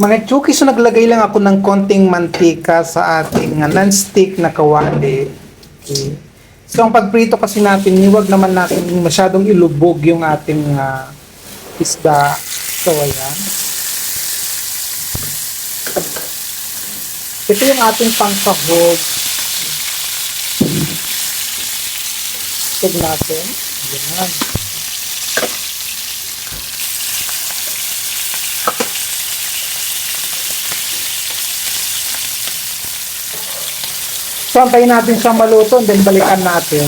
Mga chuki, so naglagay lang ako ng konting mantika sa ating uh, non-stick na kawali. Okay. So ang pagprito kasi natin, huwag naman natin masyadong ilubog yung ating ah, isda. So ayan. Ito yung ating pangkahog. Tug natin. Ayan. So, antayin natin siyang maluto then balikan natin.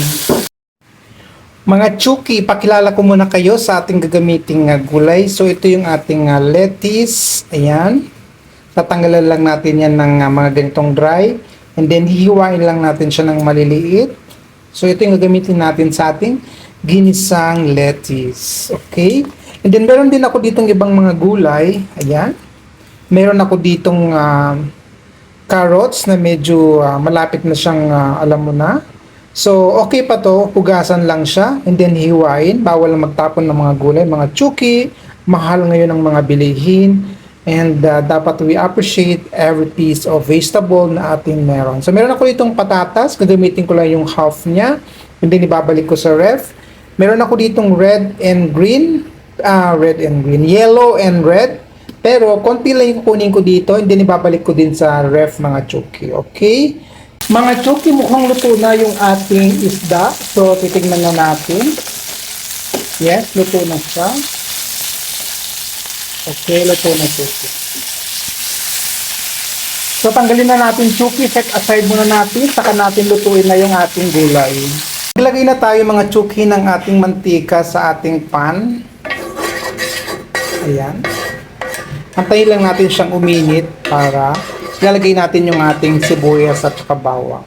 Mga chuki, pakilala ko muna kayo sa ating gagamiting uh, gulay. So, ito yung ating uh, lettuce. Ayan. Tatanggalan lang natin yan ng uh, mga ganitong dry. And then, hihiwain lang natin siya ng maliliit. So, ito yung gagamitin natin sa ating ginisang lettuce. Okay? And then, meron din ako ditong ibang mga gulay. Ayan. Meron ako ditong uh, carrots na medyo ah, malapit na siyang ah, alam mo na. So, okay pa to. Hugasan lang siya and then hiwain. Bawal magtapon ng mga gulay, mga chuki. Mahal ngayon ang mga bilihin. And ah, dapat we appreciate every piece of vegetable na ating meron. So, meron ako ditong patatas. Gagamitin ko lang yung half niya. Then ibabalik ko sa ref. Meron ako ditong red and green. ah red and green. Yellow and red. Pero konti lang yung kunin ko dito and then ibabalik ko din sa ref mga chuki. Okay? Mga chuki, mukhang luto na yung ating isda. So, titignan na natin. Yes, luto na siya. Okay, luto na chuki. So, tanggalin na natin chuki. Set aside muna natin. Saka natin lutuin na yung ating gulay. Maglagay na tayo mga chuki ng ating mantika sa ating pan. Ayan. Antayin lang natin siyang uminit para ilalagay natin yung ating sibuyas at saka bawang.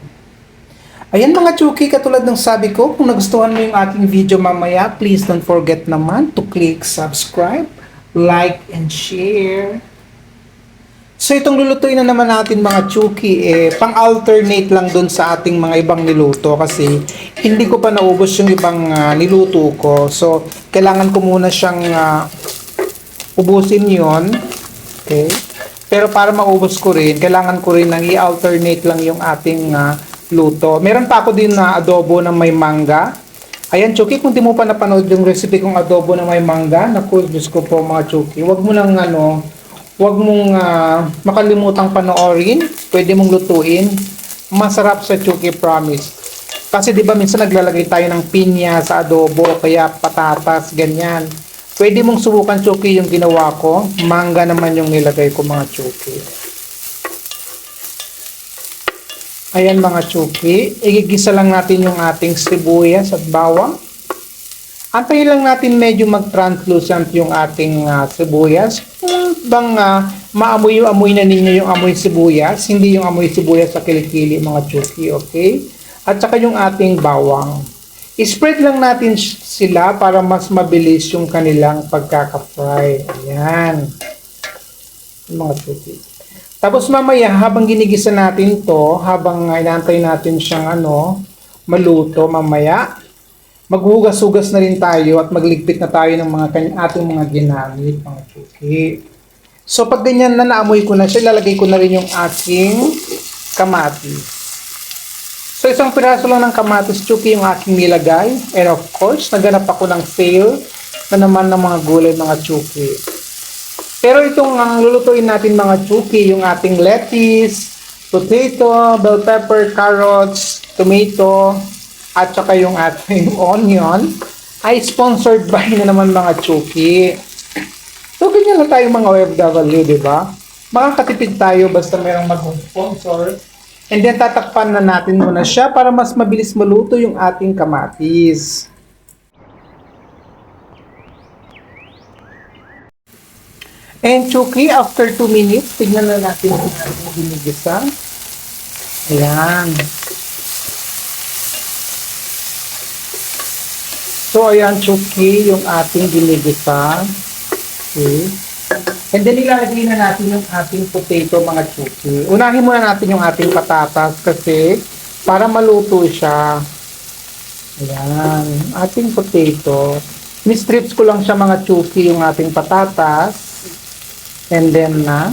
Ayan mga chuki, katulad ng sabi ko, kung nagustuhan mo yung aking video mamaya, please don't forget naman to click subscribe, like, and share. So itong lulutuin na naman natin mga chuki, eh, pang-alternate lang dun sa ating mga ibang niluto kasi hindi ko pa naubos yung ibang ah, niluto ko. So kailangan ko muna siyang ah, ubusin yon Okay? Pero para maubos ko rin, kailangan ko rin nang i-alternate lang yung ating ah, luto. Meron pa ako din na adobo na may mangga. Ayan, Chuki, kung di mo pa napanood yung recipe kong adobo na may mangga, naku, Diyos ko po mga Chuki, wag mo nang ano, wag mong ah, makalimutang panoorin, pwede mong lutuin. Masarap sa Chuki, promise. Kasi di ba minsan naglalagay tayo ng pinya sa adobo, kaya patatas, ganyan. Pwede mong subukan chuki yung ginawa ko. Mangga naman yung nilagay ko mga chuki. Ayan mga chuki. Igigisa lang natin yung ating sibuyas at bawang. Antayin lang natin medyo mag-translucent yung ating ah, sibuyas. Kung bang ah, maamoy-amoy na ninyo yung amoy sibuyas, hindi yung amoy sibuyas sa kilikili mga chuki, okay? At saka yung ating bawang. I-spread lang natin sila para mas mabilis yung kanilang pagkaka-fry. Ayan. Yung mga chuki. Tapos mamaya, habang ginigisa natin to, habang inaantay natin siyang ano, maluto mamaya, maghugas-hugas na rin tayo at magligpit na tayo ng mga ating mga ginamit, mga chuki. So pag ganyan na naamoy ko na siya, ilalagay ko na rin yung aking kamatis. So isang piraso lang ng kamatis chuki yung aking nilagay. And of course, naganap ako ng sale na naman ng mga gulay mga chuki. Pero itong ang lulutuin natin mga chuki, yung ating lettuce, potato, bell pepper, carrots, tomato, at saka yung ating onion, ay sponsored by na naman mga chuki. So ganyan lang tayo mga OFW, di ba? Makakatipid tayo basta mayroong mag-sponsor. And then tatakpan na natin muna siya para mas mabilis maluto yung ating kamatis. And Chuki, after 2 minutes, tignan na natin kung ating ginigisa. Ayan. So, ayan, Chuki, yung ating ginigisa. Okay. And then ilalagay na natin yung ating potato mga chuki. Unahin muna natin yung ating patatas kasi para maluto siya. Ayan, ating potato. Ni-strips ko lang siya mga chuki yung ating patatas. And then na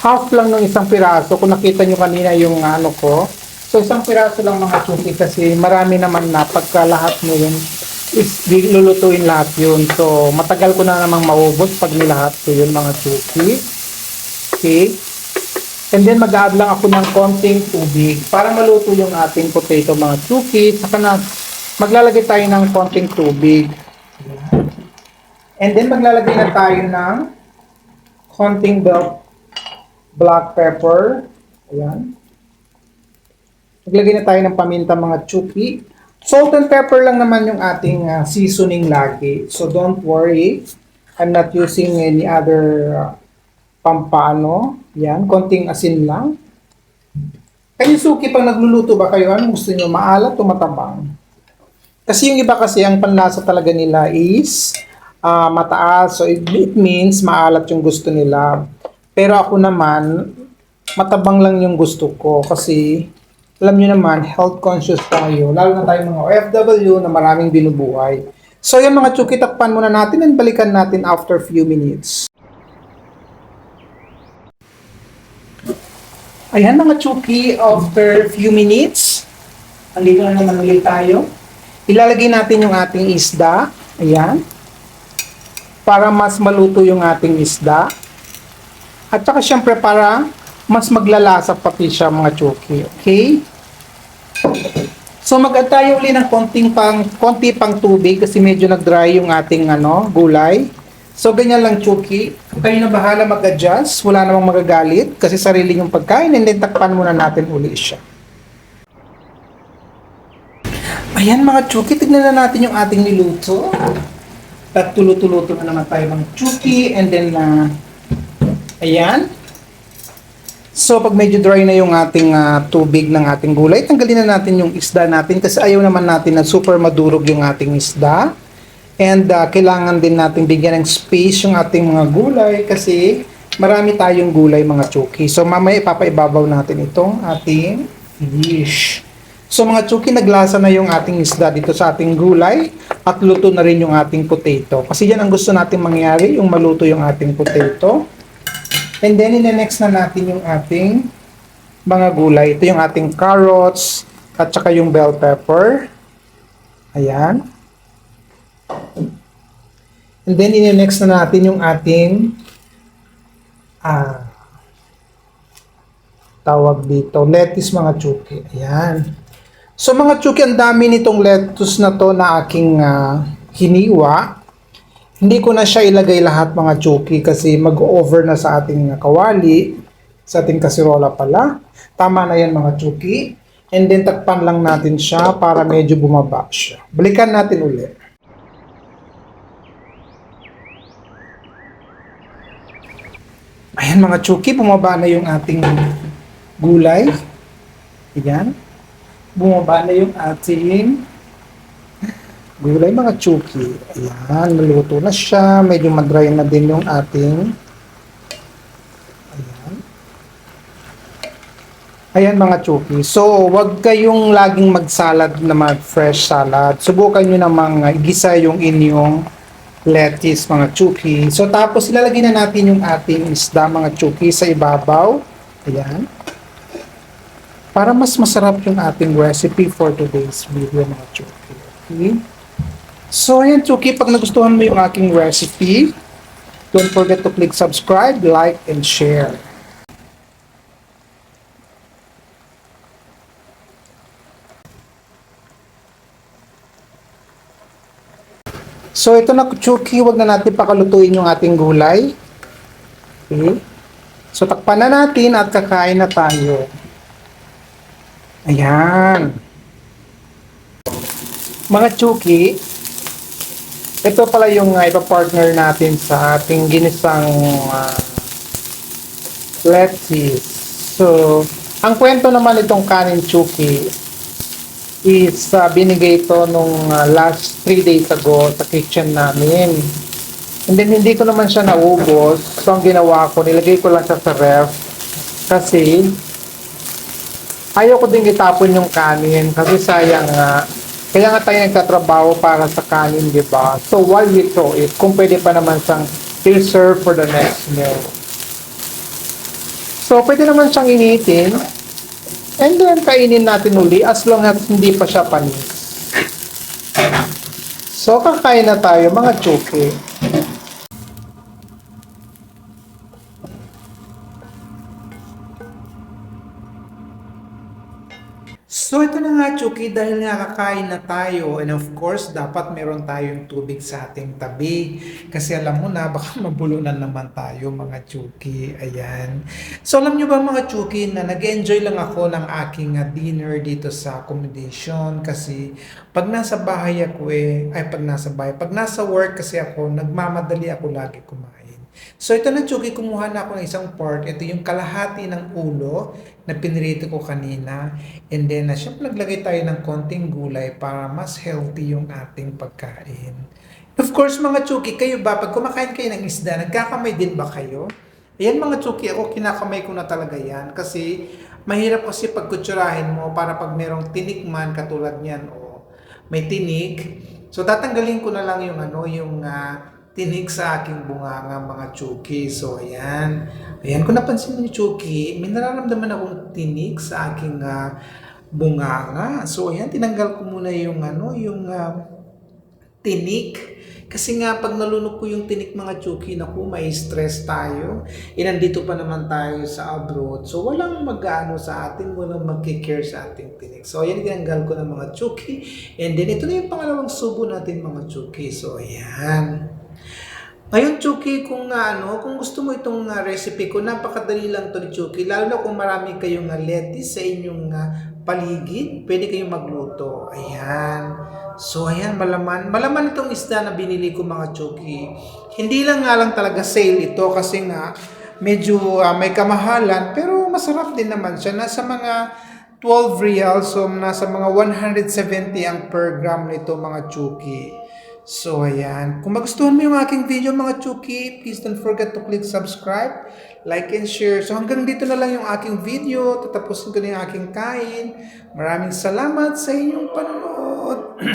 half lang ng isang piraso. Kung nakita nyo kanina yung ano ko. So, isang piraso lang mga chuki kasi marami naman na pagka lahat mo yun is lulutuin lahat yun. So, matagal ko na namang maubos pag nilahat ko yun mga chuki. Okay. And then mag-add lang ako ng konting tubig para maluto yung ating potato mga chuki. Saka na maglalagay tayo ng konting tubig. And then maglalagay na tayo ng konting black pepper. Ayan. Maglagay na tayo ng paminta mga chuki. Salt and pepper lang naman yung ating ah, seasoning lagi. So don't worry. I'm not using any other ah, pampaano. Yan, konting asin lang. Kayo suki, pag nagluluto ba kayo, ano gusto nyo? Maalat o matabang? Kasi yung iba kasi, ang panlasa talaga nila is ah, mataas. So it, it means maalat yung gusto nila. Pero ako naman, matabang lang yung gusto ko. Kasi, alam nyo naman, health conscious tayo. Lalo na tayo mga OFW na maraming binubuhay. So yung mga chuki, takpan muna natin and balikan natin after few minutes. Ayan mga chuki, after few minutes, andito na naman ulit tayo. Ilalagay natin yung ating isda. Ayan. Para mas maluto yung ating isda. At saka syempre para mas maglalasa pati siya mga chuki. Okay? So mag-add tayo uli ng konting pang, konti pang tubig kasi medyo nag-dry yung ating ano, gulay. So ganyan lang chuki. Kayo na bahala mag-adjust. Wala namang magagalit kasi sarili yung pagkain and then takpan muna natin uli siya. Ayan mga chuki, tignan na natin yung ating niluto. At tulo-tuluto na naman tayo mga chuki and then na ayan. So pag medyo dry na yung ating ah, tubig ng ating gulay, tanggalin na natin yung isda natin kasi ayaw naman natin na super madurog yung ating isda. And ah, kailangan din natin bigyan ng space yung ating mga gulay kasi marami tayong gulay mga chuki. So mamaya ipapaibabaw natin itong ating fish. So mga chuki, naglasa na yung ating isda dito sa ating gulay at luto na rin yung ating potato. Kasi yan ang gusto natin mangyari, yung maluto yung ating potato. And then, in-next na natin yung ating mga gulay. Ito yung ating carrots at saka yung bell pepper. Ayan. And then, in-next na natin yung ating ah, tawag dito, lettuce mga chuki. Ayan. So mga chuki, ang dami nitong lettuce na to na aking ah, hiniwa. Hindi ko na siya ilagay lahat mga chuki kasi mag-over na sa ating kawali, sa ating kasirola pala. Tama na yan mga chuki. And then takpan lang natin siya para medyo bumaba siya. Balikan natin ulit. Ayan mga chuki, bumaba na yung ating gulay. Ayan. Bumaba na yung ating gulay mga chuki. Ayan, naluto na siya. Medyo madry na din yung ating Ayan. Ayan mga chuki. So, wag kayong laging magsalad na mag fresh salad. Subukan nyo namang uh, igisa yung inyong lettuce mga chuki. So, tapos ilalagay na natin yung ating isda mga chuki sa ibabaw. Ayan. Para mas masarap yung ating recipe for today's video mga chuki. Okay? So, ayan, Chuki, pag nagustuhan mo yung aking recipe, don't forget to click subscribe, like, and share. So, ito na, Chuki, wag na natin pakalutuin yung ating gulay. Okay? So, takpan na natin at kakain na tayo. Ayan. Mga Chuki, ito pala yung uh, ipa-partner natin sa ating ginisang uh, lettuce. So, ang kwento naman itong kanin chuki is uh, binigay ito nung uh, last 3 days ago sa kitchen namin. And then hindi ko naman siya naubos. So, ang ginawa ko, nilagay ko lang siya sa ref kasi ayaw ko din itapon yung kanin kasi sayang nga kaya nga tayo nagtatrabaho para sa kanin, di ba? So, while we throw it, kung pwede pa naman siyang i-serve for the next meal. So, pwede naman siyang initin. And then, kainin natin uli as long as hindi pa siya panis. So, kakain na tayo mga chuki. Nga Chuki dahil nga kakain na tayo and of course dapat meron tayong tubig sa ating tabi kasi alam mo na baka mabulunan naman tayo mga Chuki. Ayan. So alam nyo ba mga Chuki na nag-enjoy lang ako ng aking ah, dinner dito sa accommodation kasi pag nasa bahay ako eh, ay pag nasa bahay, pag nasa work kasi ako, nagmamadali ako lagi kumain. So ito na Chuki, kumuha na ako ng isang part. Ito yung kalahati ng ulo na pinirito ko kanina. And then, uh, syempre naglagay tayo ng konting gulay para mas healthy yung ating pagkain. Of course, mga Chuki, kayo ba, pag kumakain kayo ng isda, nagkakamay din ba kayo? Ayan mga Chuki, ako kinakamay ko na talaga yan. Kasi mahirap kasi pagkutsurahin mo para pag merong tinikman katulad niyan o may tinik. So tatanggalin ko na lang yung ano, yung ah, tinik sa aking bunganga mga Chuki. So ayan. Ayan, kung napansin niyo Chuki, may nararamdaman akong tinik sa aking ah, bunganga. So ayan, tinanggal ko muna yung ano, yung ah, tinik. Kasi nga, pag nalunok ko yung tinik mga chuki, naku, may stress tayo. E nandito pa naman tayo sa abroad. So, walang mag-ano sa atin, walang mag-care sa ating tinik. So, ayan, tinanggal ko ng mga chuki. And then, ito na yung pangalawang subo natin mga chuki. So, ayan. Ngayon, Chuki, kung nga ano, kung gusto mo itong ah, recipe ko, napakadali lang to ni Chuki. Lalo na kung marami kayong uh, lettuce sa inyong ah, paligid, pwede kayong magluto. Ayan. So, ayan, malaman. Malaman itong isda na binili ko mga Chuki. Hindi lang nga lang talaga sale ito kasi nga medyo ah, may kamahalan pero masarap din naman siya. Nasa mga 12 reals, so nasa mga 170 ang per gram nito mga Chuki. So, ayan. Kung magustuhan mo yung aking video mga Chuki, please don't forget to click subscribe, like, and share. So, hanggang dito na lang yung aking video. Tatapusin ko na yung aking kain. Maraming salamat sa inyong panonood.